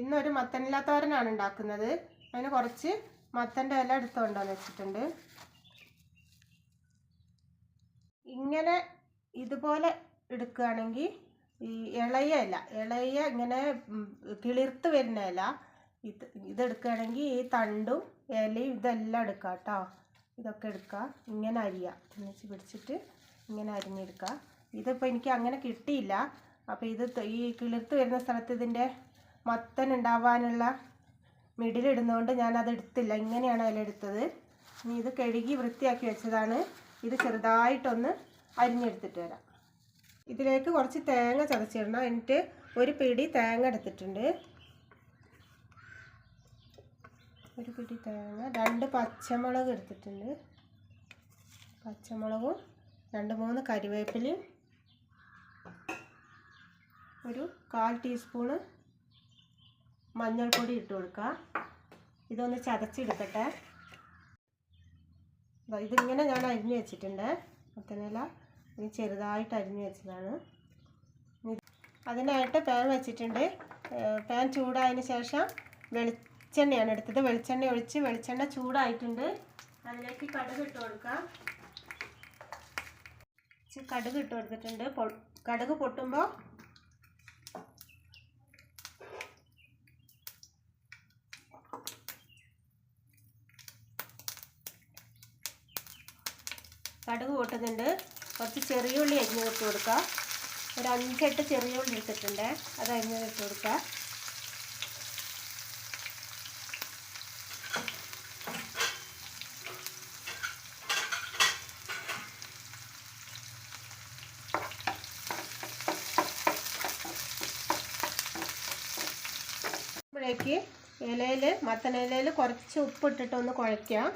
ഇന്നൊരു മത്തനില തോരനാണ് ഉണ്ടാക്കുന്നത്. അതിന് കുറച്ച് മത്തന്റെ ഇല എടുത്തുകൊണ്ടുവന്ന് വെച്ചിട്ടുണ്ട്. ഇങ്ങനെ ഇതുപോലെ എടുക്കുകയാണെങ്കിൽ ഈ ഇളയ ഇല ഇളയ ഇങ്ങനെ കിളിർത്ത് വരുന്ന ഇല ഇത് ഇതെടുക്കുകയാണെങ്കിൽ ഈ തണ്ടും ഇലയും ഇതെല്ലാം എടുക്കുക കേട്ടോ. ഇതൊക്കെ എടുക്കുക. ഇങ്ങനെ അരിയുക. വെച്ച് പിടിച്ചിട്ട് ഇങ്ങനെ അരിഞ്ഞെടുക്കുക. ഇതിപ്പോൾ എനിക്ക് അങ്ങനെ കിട്ടിയില്ല. അപ്പോൾ ഇത് ഈ കിളിർത്ത് വരുന്ന സ്ഥലത്ത് ഇതിന്റെ മത്തൻ ഉണ്ടാവാനുള്ള മിഡിലിടുന്നതുകൊണ്ട് ഞാനത് എടുത്തില്ല. ഇങ്ങനെയാണ് അതിലെടുത്തത് ഇനി ഇത് കഴുകി വൃത്തിയാക്കി വെച്ചതാണ്. ഇത് ചെറുതായിട്ടൊന്ന് അരിഞ്ഞെടുത്തിട്ട് വരാം. ഇതിലേക്ക് കുറച്ച് തേങ്ങ ചതച്ചിടണം. എന്നിട്ട് ഒരു പിടി തേങ്ങ എടുത്തിട്ടുണ്ട്. ഒരു പിടി തേങ്ങ രണ്ട് പച്ചമുളക് എടുത്തിട്ടുണ്ട്. പച്ചമുളകും രണ്ട് മൂന്ന് കരിവേപ്പിലയും ഒരു കാൽ ടീസ്പൂണ് മഞ്ഞൾപ്പൊടി ഇട്ട് കൊടുക്കുക. ഇതൊന്ന് ചതച്ചെടുക്കട്ടെ. ഇതിങ്ങനെ ഞാൻ അരിഞ്ഞു വെച്ചിട്ടുണ്ട്. മത്തനില ഇനി ചെറുതായിട്ട് അരിഞ്ഞു വെച്ചതാണ്. അതിനായിട്ട് പാൻ വെച്ചിട്ടുണ്ട്. പാൻ ചൂടായതിന് ശേഷം വെളിച്ചെണ്ണയാണ് എടുത്തത്. വെളിച്ചെണ്ണ ഒഴിച്ച് വെളിച്ചെണ്ണ ചൂടായിട്ടുണ്ട്. അതിലേക്ക് കടുക് ഇട്ട് കൊടുക്കാം. കടുക് ഇട്ട് കൊടുത്തിട്ടുണ്ട്. കടുക് പൊട്ടുമ്പോൾ കടുക് പൊട്ടുന്നുണ്ട്. കുറച്ച് ചെറിയ ഉള്ളി അരിഞ്ഞ് ഇട്ട് കൊടുക്കുക ഒരു അഞ്ചെട്ട് ചെറിയ ഉള്ളി എടുത്തിട്ടുണ്ട് അത് അരിഞ്ഞ് ഇട്ട് കൊടുക്കുക ഇലയിൽ മത്തനിലയിൽ കുറച്ച് ഉപ്പിട്ടിട്ട് ഒന്ന് കുഴയ്ക്കാം.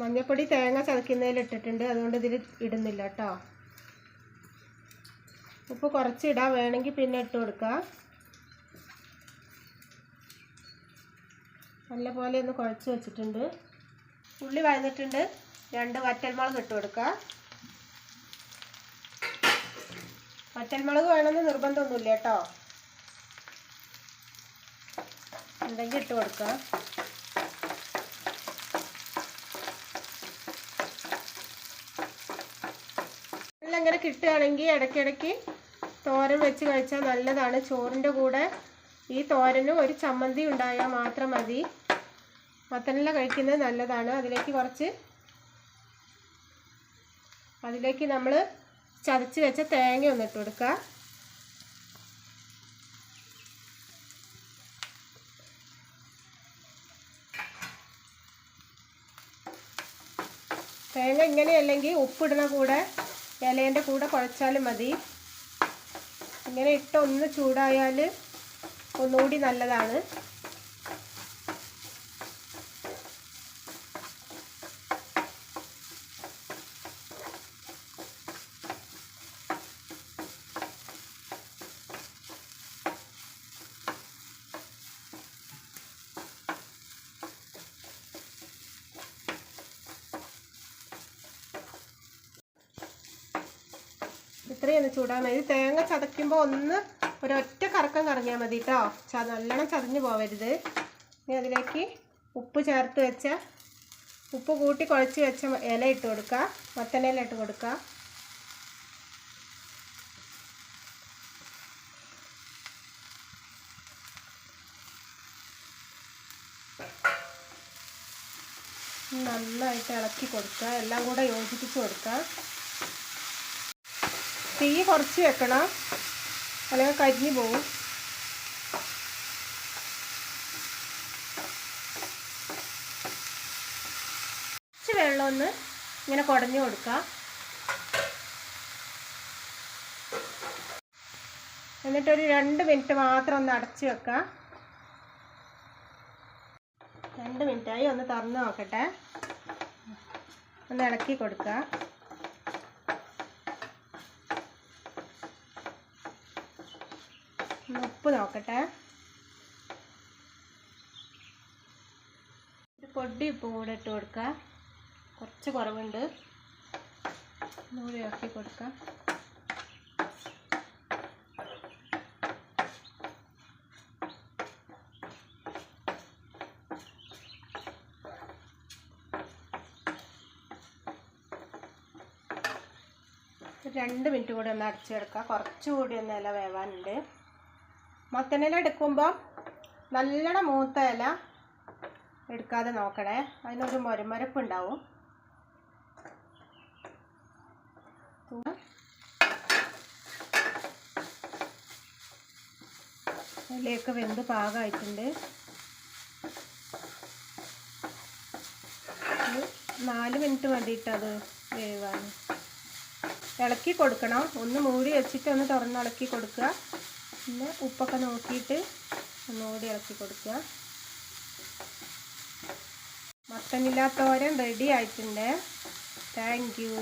മഞ്ഞപ്പൊടി തേങ്ങ ചതയ്ക്കുന്നതിൽ ഇട്ടിട്ടുണ്ട്. അതുകൊണ്ട് ഇതിൽ ഇടുന്നില്ല കേട്ടോ. ഉപ്പ് കുറച്ച് ഇടാം വേണമെങ്കിൽ പിന്നെ ഇട്ട് കൊടുക്കാം. നല്ലപോലെ ഒന്ന് കുഴച്ച് വെച്ചിട്ടുണ്ട്. ഉള്ളി വഴന്നിട്ടുണ്ട്. രണ്ട് വറ്റൽമുളക് ഇട്ട് കൊടുക്കുക വറ്റൽമുളക് വേണമെന്ന് നിർബന്ധമൊന്നുമില്ല കേട്ടോ. ഉണ്ടെങ്കിൽ ഇട്ട് കൊടുക്കുക ഇങ്ങനെ കിട്ടുകയാണെങ്കിൽ ഇടയ്ക്കിടയ്ക്ക് തോരൻ വെച്ച് കഴിച്ചാൽ നല്ലതാണ്. ചോറിന്റെ കൂടെ ഈ തോരനും ഒരു ചമ്മന്തി ഉണ്ടായാൽ മാത്രം മതി. മത്തനെല്ലാം കഴിക്കുന്നത് നല്ലതാണ്. അതിലേക്ക് കുറച്ച് അതിലേക്ക് നമ്മൾ ചതച്ച് വെച്ച തേങ്ങ ഒന്ന് ഇട്ട് കൊടുക്കുക. തേങ്ങ ഇങ്ങനെയല്ലെങ്കിൽ ഉപ്പിടുന്ന കൂടെ ഇലേന്റെ കൂടെ കുഴച്ചാലും മതി. ഇങ്ങനെ ഇട്ട് ഒന്ന് ചൂടായാൽ ഒന്നുകൂടി നല്ലതാണ്. ഇത്രയും ഒന്ന് ചൂടാൻ മതി തേങ്ങ ചതയ്ക്കുമ്പോൾ ഒന്ന് ഒരൊറ്റ കറക്കം കറങ്ങിയാൽ മതി കേട്ടോ ച നല്ലോണം ചതഞ്ഞ് പോവരുത്. ഇനി അതിലേക്ക് ഉപ്പ് ചേർത്ത് വെച്ച ഉപ്പ് കൂട്ടി കുഴച്ച് വെച്ച ഇല ഇട്ട് കൊടുക്കുക മത്തനില ഇട്ട് കൊടുക്കുക നന്നായിട്ട് ഇളക്കി കൊടുക്കുക എല്ലാം കൂടെ യോജിപ്പിച്ച് കൊടുക്കുക തീ കുറച്ച് വെക്കണം. അല്ലെങ്കിൽ കരിഞ്ഞു പോകും കുറച്ച് വെള്ളം ഒന്ന് ഇങ്ങനെ കുടഞ്ഞു കൊടുക്കുക എന്നിട്ടൊരു രണ്ട് മിനിറ്റ് മാത്രം ഒന്ന് അടച്ച് വെക്കുക രണ്ട് മിനിറ്റായി ഒന്ന് തുറന്ന് നോക്കട്ടെ. ഒന്ന് ഇളക്കി കൊടുക്കുക ഉപ്പ് നോക്കട്ടെ. ഒരു പൊടി ഉപ്പ് കൂടെ ഇട്ട് കൊടുക്കുക കുറച്ച് കുറവുണ്ട്. ആക്കി ഇറക്കി കൊടുക്കാം. രണ്ട് മിനിറ്റ് കൂടി ഒന്ന് അടച്ചെടുക്കാം കുറച്ചുകൂടി ഒന്ന് ഇല വേവാനുണ്ട്. മത്തനില എടുക്കുമ്പോൾ നല്ലോണം മൂത്ത ഇല എടുക്കാതെ നോക്കണേ. അതിനൊരു മൊരമരപ്പ് ഉണ്ടാവും വെന്ത് പാകമായിട്ടുണ്ട് നാല് മിനിറ്റ് മതിയിട്ടത് വേവാൻ ഇളക്കി കൊടുക്കണം. ഒന്ന് മൂടി വെച്ചിട്ട് ഒന്ന് തുറന്ന് ഇളക്കി കൊടുക്കുക. പിന്നെ ഉപ്പൊക്കെ നോക്കിയിട്ട് ഒന്നുകൂടി ഇളക്കി കൊടുക്കുക. മത്തനില്ലാത്തോരൻ റെഡി ആയിട്ടുണ്ട്. Thank you